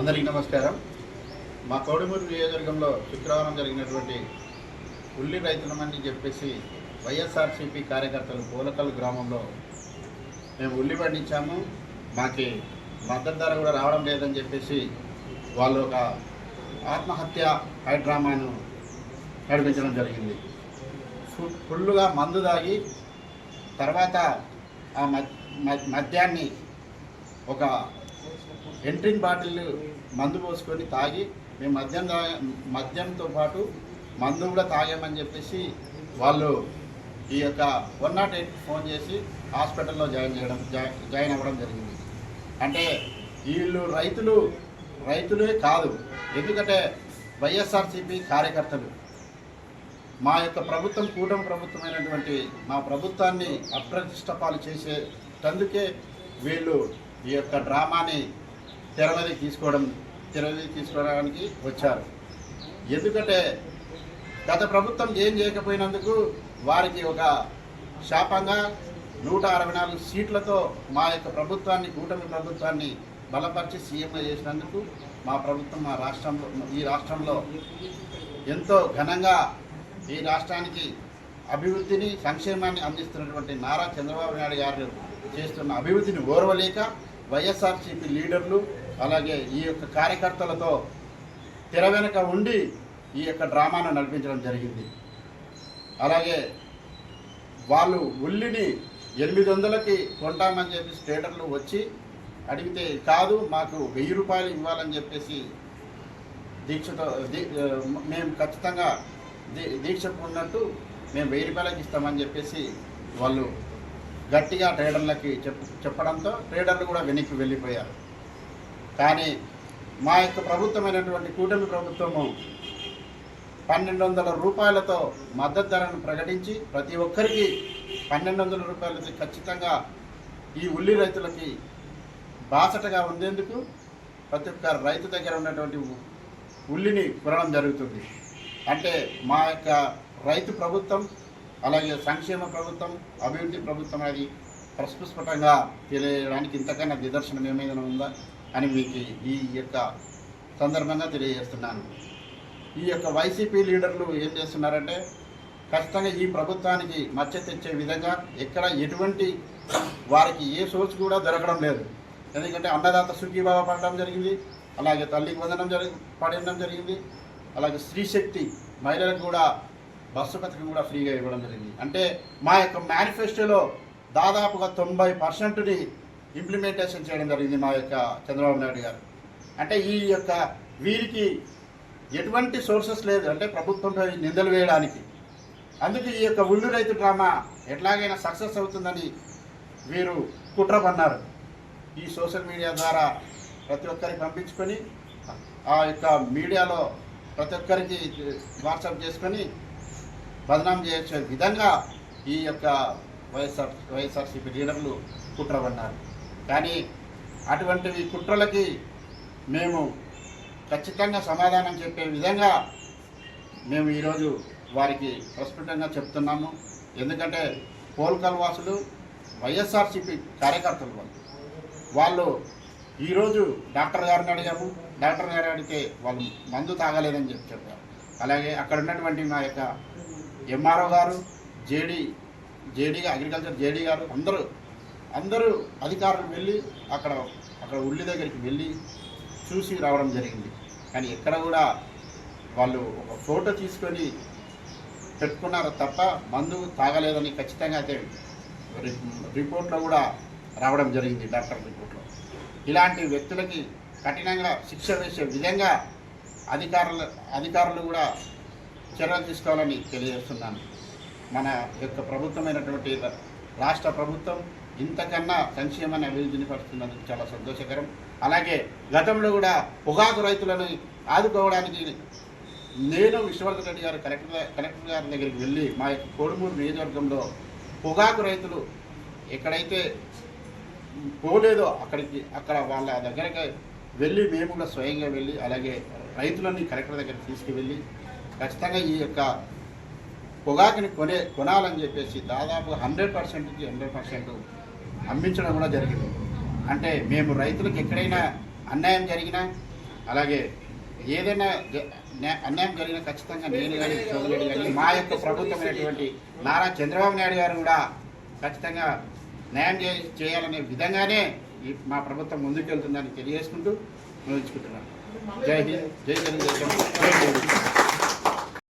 అందరికీ నమస్కారం. మా కోడిమూరు నియోజకవర్గంలో శుక్రవారం జరిగినటువంటి ఉల్లి రైతులమని చెప్పేసి వైఎస్ఆర్సీపీ కార్యకర్తలు పూలకల్ గ్రామంలో మేము ఉల్లి పండించాము. మాకి మద్దతు ధర కూడా రావడం లేదని చెప్పేసి వాళ్ళు ఒక ఆత్మహత్య హైడ్రామాను నడిపించడం జరిగింది. ఫుల్లుగా మందు తాగి తర్వాత ఆ మద్యాన్ని ఒక ఎంట్రింగ్ బాటిల్ మందు పోసుకొని తాగి మేము మద్యం మద్యంతో పాటు మందు కూడా తాగామని చెప్పేసి వాళ్ళు ఈ యొక్క వన్ నాట్ ఎయిట్ ఫోన్ చేసి హాస్పిటల్లో జాయిన్ చేయడం జాయిన్ అవ్వడం జరిగింది. అంటే వీళ్ళు రైతులు రైతులే కాదు ఎందుకంటే వైఎస్ఆర్సీపీ కార్యకర్తలు. మా యొక్క ప్రభుత్వం కూటమి ప్రభుత్వమైనటువంటి మా ప్రభుత్వాన్ని అప్రతిష్టపాలు చేసేటందుకే వీళ్ళు ఈ యొక్క డ్రామాని తెరమది తీసుకోవడం తెరమది తీసుకోవడానికి వచ్చారు. ఎందుకంటే గత ప్రభుత్వం ఏం చేయకపోయినందుకు వారికి ఒక శాపంగా నూట అరవై నాలుగు సీట్లతో మా యొక్క ప్రభుత్వాన్ని కూటమి ప్రభుత్వాన్ని బలపరిచి సీఎంగా చేసినందుకు మా ప్రభుత్వం మా రాష్ట్రంలో ఈ రాష్ట్రంలో ఎంతో ఘనంగా ఈ రాష్ట్రానికి అభివృద్ధిని సంక్షేమాన్ని అందిస్తున్నటువంటి నారా చంద్రబాబు నాయుడు గారు చేస్తున్న అభివృద్ధిని ఓర్వలేక వైఎస్ఆర్సీపీ లీడర్లు అలాగే ఈ యొక్క కార్యకర్తలతో తెర వెనుక ఉండి ఈ యొక్క డ్రామాను నడిపించడం జరిగింది. అలాగే వాళ్ళు ఉల్లిని ఎనిమిది వందలకి కొంటామని చెప్పి స్టేటర్లు వచ్చి అడిగితే కాదు మాకు వెయ్యి రూపాయలు ఇవ్వాలని చెప్పేసి దీక్షతో దీ- మేము ఖచ్చితంగా దీ దీక్ష ఉన్నట్టు మేము వెయ్యి రూపాయలకి ఇస్తామని చెప్పేసి వాళ్ళు గట్టిగా ట్రేడర్లకి చెప్ చెప్పడంతో ట్రేడర్లు కూడా వెనక్కి వెళ్ళిపోయారు. కానీ మా యొక్క ప్రభుత్వమైనటువంటి కూటమి ప్రభుత్వము పన్నెండు వందల రూపాయలతో మద్దతు ధరను ప్రకటించి ప్రతి ఒక్కరికి పన్నెండు వందల రూపాయలతో ఖచ్చితంగా ఈ ఉల్లి రైతులకి బాసటగా ఉండేందుకు ప్రతి ఒక్క రైతు దగ్గర ఉన్నటువంటి ఉల్లిని కొనడం జరుగుతుంది. అంటే మా యొక్క రైతు ప్రభుత్వం అలాగే సంక్షేమ ప్రభుత్వం అభివృద్ధి ప్రభుత్వం అది ప్రస్ఫుటంగా తెలియడానికి ఇంతకన్నా నిదర్శనం ఏమైనా ఉందా అని మీకు ఈ యొక్క సందర్భంగా తెలియజేస్తున్నాను. ఈ యొక్క వైసీపీ లీడర్లు ఏం చేస్తున్నారంటే ఖచ్చితంగా ఈ ప్రభుత్వానికి మచ్చ తెచ్చే విధంగా ఎక్కడ ఎటువంటి వారికి ఏ సోర్స్ కూడా దొరకడం లేదు. ఎందుకంటే అన్నదాత సుఖీభావ పడడం జరిగింది అలాగే తల్లికి వందనం జరిగి పడడం జరిగింది అలాగే స్త్రీశక్తి మహిళలకు కూడా బస్సు పథకం కూడా ఫ్రీగా ఇవ్వడం జరిగింది. అంటే మా యొక్క మేనిఫెస్టోలో దాదాపుగా తొంభై పర్సెంట్ని ఇంప్లిమెంటేషన్ చేయడం జరిగింది మా యొక్క చంద్రబాబు నాయుడు గారు. అంటే ఈ యొక్క వీరికి ఎటువంటి సోర్సెస్ లేదు. అంటే ప్రభుత్వంపై నిందలు వేయడానికి. అందుకే ఈ యొక్క ఉల్లు రైతు డ్రామా ఎట్లాగైనా సక్సెస్ అవుతుందని వీరు కుట్ర పన్నారు. ఈ సోషల్ మీడియా ద్వారా ప్రతి ఒక్కరికి పంపించుకొని ఆ యొక్క మీడియాలో ప్రతి ఒక్కరికి వాట్సాప్ చేసుకొని బదనాం చేసే విధంగా ఈ యొక్క వైఎస్ఆర్ వైఎస్ఆర్సీపీ లీడర్లు కుట్ర పన్నారు కానీ అటువంటివి కుట్రలకి మేము ఖచ్చితంగా సమాధానం చెప్పే విధంగా మేము ఈరోజు వారికి ప్రస్ఫుటంగా చెప్తున్నాము. ఎందుకంటే పోల్కల్ వాసులు వైఎస్ఆర్సీపీ కార్యకర్తలు వాళ్ళు. వాళ్ళు ఈరోజు డాక్టర్ గారిని అడిగాము. డాక్టర్ గారు అడిగితే వాళ్ళు మందు తాగలేదని చెప్పి చెప్పారు. అలాగే అక్కడ ఉన్నటువంటి మా యొక్క ఎంఆర్ఓ గారు జేడీ జేడీ అగ్రికల్చర్ జేడీ గారు అందరూ అందరూ అధికారులు వెళ్ళి అక్కడ అక్కడ ఉల్లి దగ్గరికి వెళ్ళి చూసి రావడం జరిగింది. కానీ ఎక్కడ కూడా వాళ్ళు ఒక ఫోటో తీసుకొని పెట్టుకున్నారు తప్ప మందు తాగలేదని ఖచ్చితంగా అయితే రి- రిపోర్ట్లో కూడా రావడం జరిగింది డాక్టర్ రిపోర్ట్లో. ఇలాంటి వ్యక్తులకి కఠినంగా శిక్ష వేసే విధంగా అధికారులు అధికారులు కూడా చర్యలు తీసుకోవాలని తెలియజేస్తున్నాను. మన యొక్క ప్రభుత్వమైనటువంటి రాష్ట్ర ప్రభుత్వం ఇంతకన్నా సంక్షేమాన్ని అభివృద్ధిని పరుస్తున్నందుకు చాలా సంతోషకరం. అలాగే గతంలో కూడా పొగాకు రైతులను ఆదుకోవడానికి నేను విశ్వవర్ధన్ రెడ్డి గారు కలెక్టర్ కలెక్టర్ గారి దగ్గరికి వెళ్ళి మా యొక్క కోడుమూరు నియోజకవర్గంలో పొగాకు రైతులు ఎక్కడైతే పోలేదో అక్కడికి అక్కడ వాళ్ళ దగ్గరికి వెళ్ళి మేము కూడా స్వయంగా వెళ్ళి అలాగే రైతులని కలెక్టర్ దగ్గర తీసుకువెళ్ళి ఖచ్చితంగా ఈ యొక్క పొగాకుని కొనే కొనాలని చెప్పేసి దాదాపు హండ్రెడ్ పర్సెంట్కి హండ్రెడ్ పర్సెంట్ అమ్మించడం కూడా జరిగింది. అంటే మేము రైతులకు ఎక్కడైనా అన్యాయం జరిగినా అలాగే ఏదైనా అన్యాయం జరిగినా ఖచ్చితంగా నేను కానీ చౌదరెడ్డి కానీ మా యొక్క ప్రభుత్వమైనటువంటి నారా చంద్రబాబు నాయుడు గారు కూడా ఖచ్చితంగా న్యాయం చే చేయాలనే విధంగానే ఈ మా ప్రభుత్వం ముందుకెళ్తుందని తెలియజేసుకుంటూ ముగించుకుంటున్నాను. 谢谢，谢谢你们，谢谢。